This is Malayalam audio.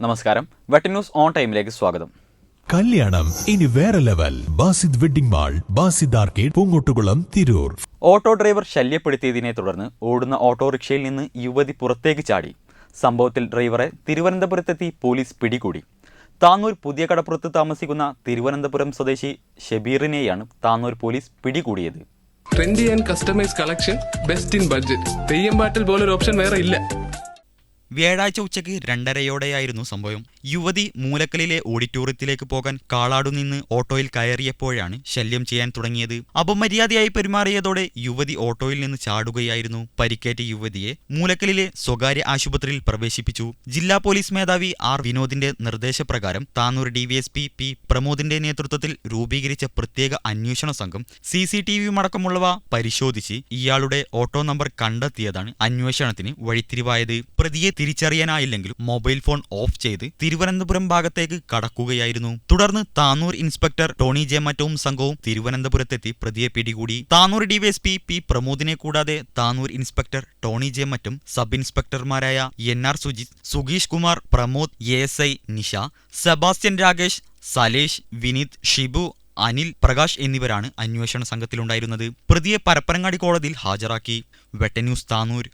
നമസ്കാരം. വെട്ടി ന്യൂസ് ഓൺ ടൈമിലേക്ക് സ്വാഗതം. കല്യാണം ഇനി വേറെ level. Basid wedding mall Basid arcade Poongottukulam Tirur. Auto driver ശല്യപ്പെടുത്തിയതിനെ തുടർന്ന് ഓടുന്ന ഓട്ടോറിക്ഷയിൽ നിന്ന് യുവതി പുറത്തേക്ക് ചാടി. സംഭവത്തിൽ ഡ്രൈവറെ തിരുവനന്തപുരത്തെത്തി പോലീസ് പിടികൂടി. താന്നൂർ പുതിയ കടപ്പുറത്ത് താമസിക്കുന്ന തിരുവനന്തപുരം സ്വദേശി ഷബീറിനെയാണ് താന്നൂർ പോലീസ് പിടികൂടിയത്. Trendy and customise collection best in budget Theyyam പാട്ടിൽ പോലൊരു ഓപ്ഷൻ വേറെ ഇല്ല. വ്യാഴാഴ്ച ഉച്ചയ്ക്ക് രണ്ടരയോടെയായിരുന്നു സംഭവം. യുവതി മൂലക്കലിലെ ഓഡിറ്റോറിയത്തിലേക്ക് പോകാൻ കാളാടു നിന്ന് ഓട്ടോയിൽ കയറിയപ്പോഴാണ് ശല്യം ചെയ്യാൻ തുടങ്ങിയത്. അപമര്യാദയായി പെരുമാറിയതോടെ യുവതി ഓട്ടോയിൽ നിന്ന് ചാടുകയായിരുന്നു. പരിക്കേറ്റ യുവതിയെ മൂലക്കലിലെ സ്വകാര്യ ആശുപത്രിയിൽ പ്രവേശിപ്പിച്ചു. ജില്ലാ പോലീസ് മേധാവി ആർ വിനോദിന്റെ നിർദ്ദേശപ്രകാരം താനൂർ ഡിവിഎസ്പി പി പ്രമോദിന്റെ നേതൃത്വത്തിൽ രൂപീകരിച്ച പ്രത്യേക അന്വേഷണ സംഘം സി സി ടി വിയുമടക്കമുള്ളവ പരിശോധിച്ച് ഇയാളുടെ ഓട്ടോ നമ്പർ കണ്ടെത്തിയതാണ് അന്വേഷണത്തിന് വഴിത്തിരിവായത്. പ്രതിയെ തിരിച്ചറിയാനായില്ലെങ്കിലും മൊബൈൽ ഫോൺ ഓഫ് ചെയ്ത് തിരുവനന്തപുരം ഭാഗത്തേക്ക് കടക്കുകയായിരുന്നു. തുടർന്ന് താനൂർ ഇൻസ്പെക്ടർ ടോണി ജെ സംഘവും തിരുവനന്തപുരത്തെത്തി പ്രതിയെ പിടികൂടി. താനൂർ ഡിവൈഎസ്പി പി പ്രമോദിനെ കൂടാതെ Tanur inspector Tony J sub ഇൻസ്പെക്ടർമാരായ N R Sujith സുഗീഷ് Kumar Pramod A S I Nisha Sebastian Rakesh Salesh Vineeth Shibu Anil Prakash എന്നിവരാണ് അന്വേഷണ സംഘത്തിലുണ്ടായിരുന്നത്. പ്രതിയെ പരപ്പനങ്ങാടി കോടതിയിൽ ഹാജരാക്കി. വെട്ടന്യൂസ് താനൂർ.